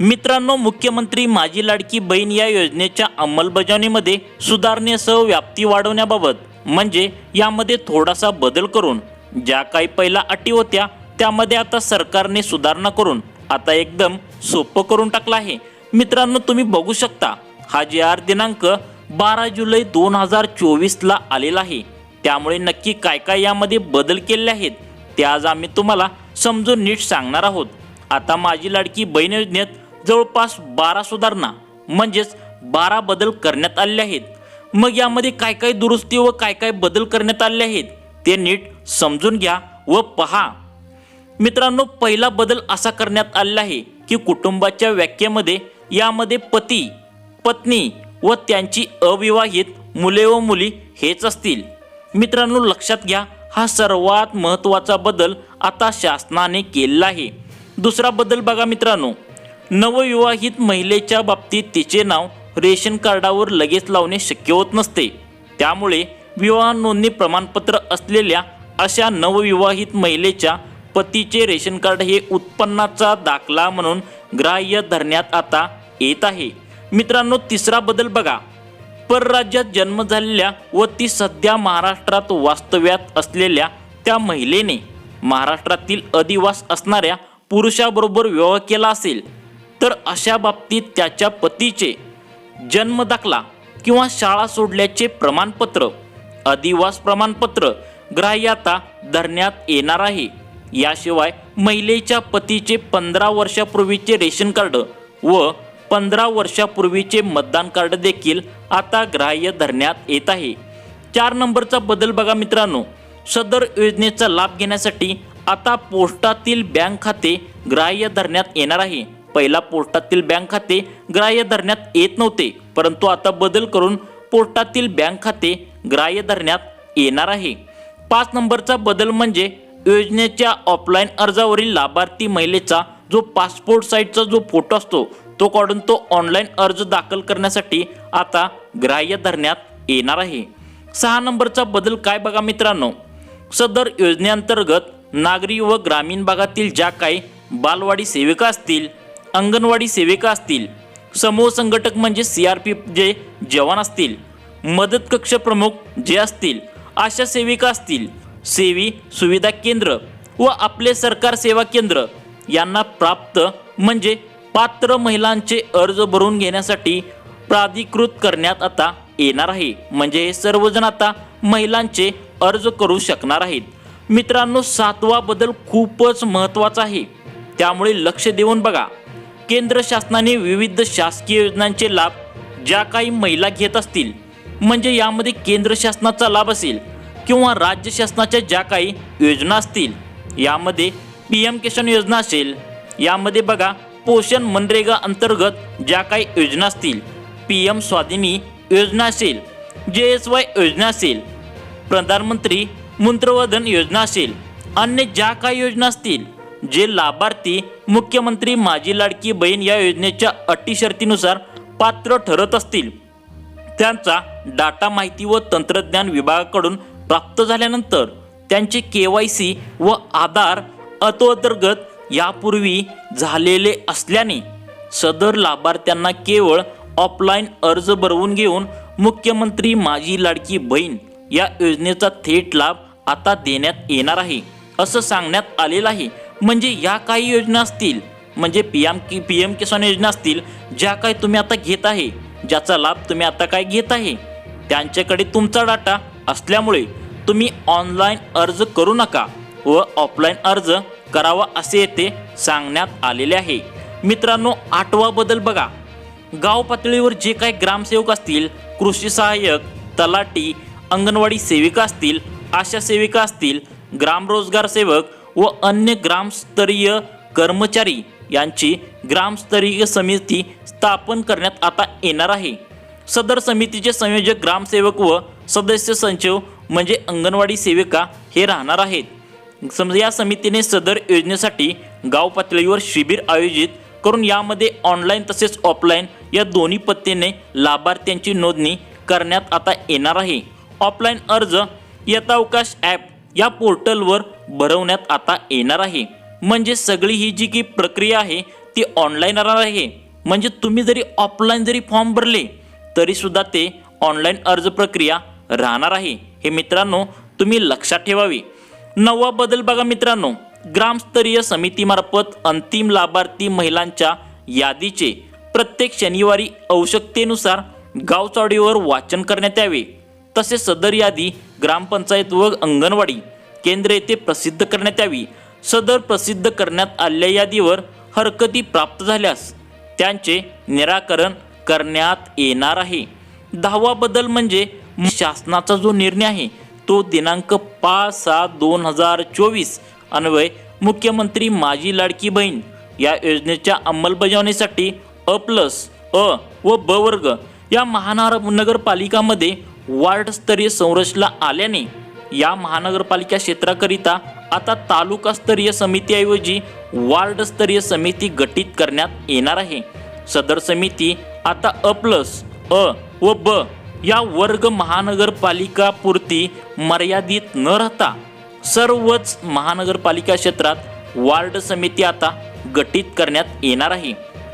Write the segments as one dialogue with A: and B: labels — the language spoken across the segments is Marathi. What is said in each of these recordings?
A: मित्रांनो मुख्यमंत्री माझी लाडकी बहीण या योजनेच्या अंमलबजावणीमध्ये सुधारणेसह व्याप्ती वाढवण्याबाबत म्हणजे यामध्ये थोडासा बदल करून ज्या काही पहिल्या अटी होत्या त्यामध्ये आता सरकारने सुधारणा करून आता एकदम सोपं करून टाकलं आहे. मित्रांनो तुम्ही बघू शकता हा जे आर दिनांक बारा जुलै दोन हजार चोवीसला आलेला आहे. त्यामुळे नक्की काय काय यामध्ये बदल केले आहेत ते आज आम्ही तुम्हाला समजून नीट सांगणार आहोत. आता माझी लाडकी बहीण योजनेत जवळपास बारा सुधारणा म्हणजेच बारा बदल करण्यात आले आहेत. मग यामध्ये काय काय दुरुस्ती व काय काय बदल करण्यात आले आहेत ते नीट समजून घ्या व पहा. मित्रांनो पहिला बदल असा करण्यात आलेला आहे की कुटुंबाच्या व्याख्येमध्ये यामध्ये पती पत्नी व त्यांची अविवाहित मुले व मुली हेच असतील. मित्रांनो लक्षात घ्या हा सर्वात महत्त्वाचा बदल आता शासनाने केलेला आहे. दुसरा बदल बघा मित्रांनो. नवविवाहित महिलेच्या बाबतीत तिचे नाव रेशन कार्डावर लगेच लावणे शक्य होत नसते. त्यामुळे विवाह नोंदणी प्रमाणपत्र असलेल्या अशा नवविवाहित महिलेच्या पतीचे रेशन कार्ड हे उत्पन्नाचा दाखला म्हणून ग्राह्य धरण्यात आता येत आहे. मित्रांनो तिसरा बदल बघा. परराज्यात जन्म झालेल्या व ती सध्या महाराष्ट्रात वास्तव्यात असलेल्या त्या महिलेने महाराष्ट्रातील अधिवास असणाऱ्या पुरुषाबरोबर विवाह केला असेल. तर अशा बाबतीत त्याच्या पतीचे जन्म दाखला किंवा शाळा सोडल्याचे प्रमाणपत्र अधिवास प्रमाणपत्र ग्राह्य आता धरण्यात येणार आहे. याशिवाय महिलेच्या पतीचे पंधरा वर्षापूर्वीचे रेशन कार्ड व पंधरा वर्षापूर्वीचे मतदान कार्ड देखील आता ग्राह्य धरण्यात येत आहे. चार नंबरचा बदल बघा मित्रांनो. सदर योजनेचा लाभ घेण्यासाठी आता पोस्टातील बँक खाते ग्राह्य धरण्यात येणार आहे. पहिला पोर्टातील बँक खाते ग्राह्य धरण्यात येत नव्हते परंतु आता बदल करून पोर्टातील बँक खाते ग्राह्य धरण्यात येणार आहे. पाच नंबरचा बदल म्हणजे योजनेच्या ऑफलाईन अर्जावरील लाभार्थी महिलेचा जो पासपोर्ट साईजचा जो फोटो असतो तो काढून तो ऑनलाईन अर्ज दाखल करण्यासाठी आता ग्राह्य धरण्यात येणार आहे. सहा नंबरचा बदल काय बघा मित्रांनो? सदर योजनेअंतर्गत नागरी व ग्रामीण भागातील ज्या काही बालवाडी सेविका असतील अंगणवाडी सेविका असतील समूह संघटक म्हणजे सी आर पी जे जवान असतील मदत कक्ष प्रमुख जे असतील आशा सेविका असतील सेवी सुविधा केंद्र व आपले सरकार सेवा केंद्र यांना प्राप्त म्हणजे पात्र महिलांचे अर्ज भरून घेण्यासाठी प्राधिकृत करण्यात आता येणार आहे. म्हणजे हे सर्वजण आता महिलांचे अर्ज करू शकणार आहेत. मित्रांनो सातवा बदल खूपच महत्त्वाचा आहे. त्यामुळे लक्ष देऊन बघा. केंद्र शासनाने विविध शासकीय योजनांचे लाभ ज्या काही महिला घेत असतील म्हणजे यामध्ये केंद्र शासनाचा लाभ असेल किंवा राज्य शासनाच्या ज्या काही योजना असतील यामध्ये पी एम किसान योजना असेल यामध्ये बघा पोषण मनरेगा अंतर्गत ज्या काही योजना असतील पी एम स्वादिनी योजना असेल जे एस वाय योजना असेल प्रधानमंत्री मूत्रवधन योजना असेल अन्य ज्या काही योजना असतील जे लाभार्थी मुख्यमंत्री माझी लाडकी बहीण या योजनेच्या अटी शर्तीनुसार पात्र ठरत असतील त्यांचा डाटा माहिती व तंत्रज्ञान विभागाकडून प्राप्त झाल्यानंतर त्यांचे के वाय सी व आधार अतोअंतर्गत यापूर्वी झालेले असल्याने सदर लाभार्थ्यांना केवळ ऑफलाईन अर्ज भरवून घेऊन मुख्यमंत्री माझी लाडकी बहीण या योजनेचा थेट लाभ आता देण्यात येणार आहे असं सांगण्यात आलेलं आहे. म्हणजे या काही योजना असतील म्हणजे पी एम की पी एम किसान योजना असतील ज्या काय तुम्ही आता घेत आहे ज्याचा लाभ तुम्ही आता काय घेत आहे त्यांच्याकडे तुमचा डाटा असल्यामुळे तुम्ही ऑनलाईन अर्ज करू नका व ऑफलाईन अर्ज करावा असे येथे सांगण्यात आलेले आहे. मित्रांनो आठवा बदल बघा. गाव पातळीवर जे काही ग्रामसेवक असतील कृषी सहाय्यक तलाटी अंगणवाडी सेविका असतील आशा सेविका असतील ग्रामरोजगार सेवक व अन्य ग्रामस्तरीय कर्मचारी यांची ग्रामस्तरीय समिती स्थापन करण्यात आता येणार आहे. सदर समितीचे संयोजक ग्रामसेवक व सदस्य सचिव म्हणजे अंगणवाडी सेविका हे राहणार आहेत. समजा या समितीने सदर योजनेसाठी गाव पातळीवर शिबिर आयोजित करून यामध्ये ऑनलाईन तसेच ऑफलाईन या दोन्ही पत्तीने लाभार्थ्यांची नोंदणी करण्यात आता येणार आहे. ऑफलाईन अर्ज यथावकाश ॲप या पोर्टलवर भरवण्यात आता येणार आहे. म्हणजे सगळी ही जी की प्रक्रिया आहे ती ऑनलाईन राहणार आहे. म्हणजे तुम्ही जरी ऑफलाईन जरी फॉर्म भरले तरीसुद्धा ते ऑनलाईन अर्ज प्रक्रिया राहणार आहे. हे मित्रांनो तुम्ही लक्षात ठेवावी. नववा बदल बघा मित्रांनो. ग्रामस्तरीय समितीमार्फत अंतिम लाभार्थी महिलांच्या यादीचे प्रत्येक शनिवारी आवश्यकतेनुसार गावचावडीवर वाचन करण्यात यावे. तसेच सदर यादी ग्रामपंचायत व अंगणवाडी केंद्र येथे प्रसिद्ध करण्यात यावी. सदर प्रसिद्ध करण्यात आलेल्या यादीवर हरकती प्राप्त झाल्यास त्यांचे निराकरण करण्यात येणार आहे. दहावा बदल म्हणजे शासनाचा जो निर्णय आहे तो दिनांक पाच सात दोन हजार चोवीस अन्वय मुख्यमंत्री माझी लाडकी बहीण या योजनेच्या अंमलबजावणीसाठी अ प्लस अ व ब वर्ग या महानगरपालिकामध्ये वार्डस्तरीय संरचना आल्याने या महानगरपालिका क्षेत्राकरिता आता तालुकास्तरीय समितीऐवजी वार्डस्तरीय समिती गठीत करण्यात येणार आहे. सदर समिती आता अ प्लस अ व ब या वर्ग महानगरपालिका पुरती मर्यादित न राहता सर्वच महानगरपालिका क्षेत्रात वार्ड समिती आता गठीत करण्यात येणार आहे.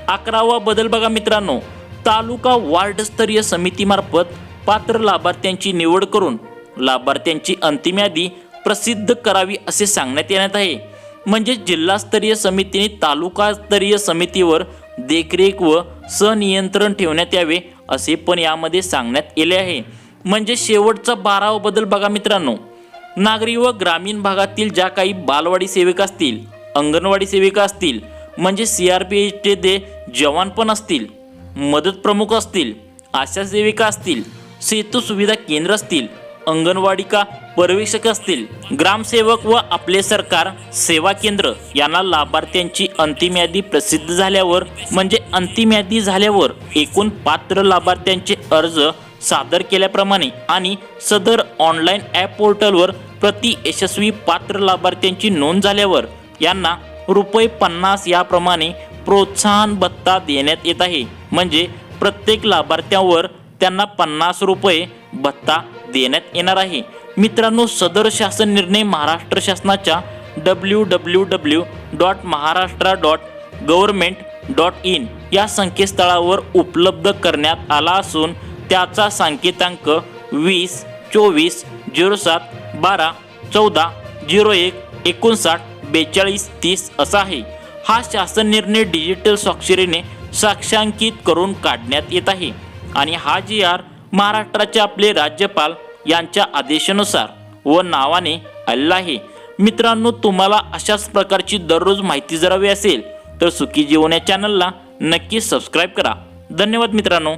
A: अकरावा बदल बघा मित्रांनो. तालुका वार्डस्तरीय समितीमार्फत पात्र लाभार्थ्यांची निवड करून लाभार्थ्यांची अंतिम यादी प्रसिद्ध करावी असे सांगण्यात येण्यात आहे. म्हणजे जिल्हास्तरीय समितीने तालुकास्तरीय समितीवर देखरेख व सनियंत्रण ठेवण्यात यावे असे पण यामध्ये सांगण्यात येले आहे. म्हणजे शेवटचा बारावा बदल बघा मित्रांनो. नागरी व ग्रामीण भागातील ज्या काही बालवाडी सेविका असतील अंगणवाडी सेविका असतील म्हणजे सी आर पी एचचे ते जवान पण असतील मदत प्रमुख असतील आशा सेविका असतील सेतू सुविधा केंद्र असतील अंगणवाडिका पर्यवेक्षक असतील ग्रामसेवक व आपले सरकार सेवा केंद्र यांना लाभार्थ्यांची अंतिम यादी प्रसिद्ध झाल्यावर म्हणजे अंतिम यादी झाल्यावर एकूण पात्र लाभार्थ्यांचे अर्ज सादर केल्याप्रमाणे आणि सदर ऑनलाईन ॲप पोर्टलवर प्रति यशस्वी पात्र लाभार्थ्यांची नोंद झाल्यावर यांना रुपये पन्नास याप्रमाणे प्रोत्साहन भत्ता देण्यात येत आहे. म्हणजे प्रत्येक लाभार्थ्यावर त्यांना पन्नास रुपये भत्ता देण्यात येणार आहे. मित्रांनो सदर शासन निर्णय महाराष्ट्र शासनाच्या W W W dot Maharashtra dot government dot in या संकेतस्थळावर उपलब्ध करण्यात आला असून त्याचा सांकेतांक वीस चोवीस झिरो सात बारा चौदा झिरो एक एकोणसाठ बेचाळीस तीस असा आहे. हा शासन निर्णय डिजिटल स्वाक्षरीने साक्षांकित करून काढण्यात येत आहे. आणि हा जी आर महाराष्ट्राचे आपले राज्यपाल यांच्या आदेशानुसार व नावाने आलेला आहे मित्रांनो तुम्हाला अशाच प्रकारची दररोज माहिती जर हवी असेल तर सुखी जीवन या चॅनलला नक्की सबस्क्राईब करा. धन्यवाद मित्रांनो.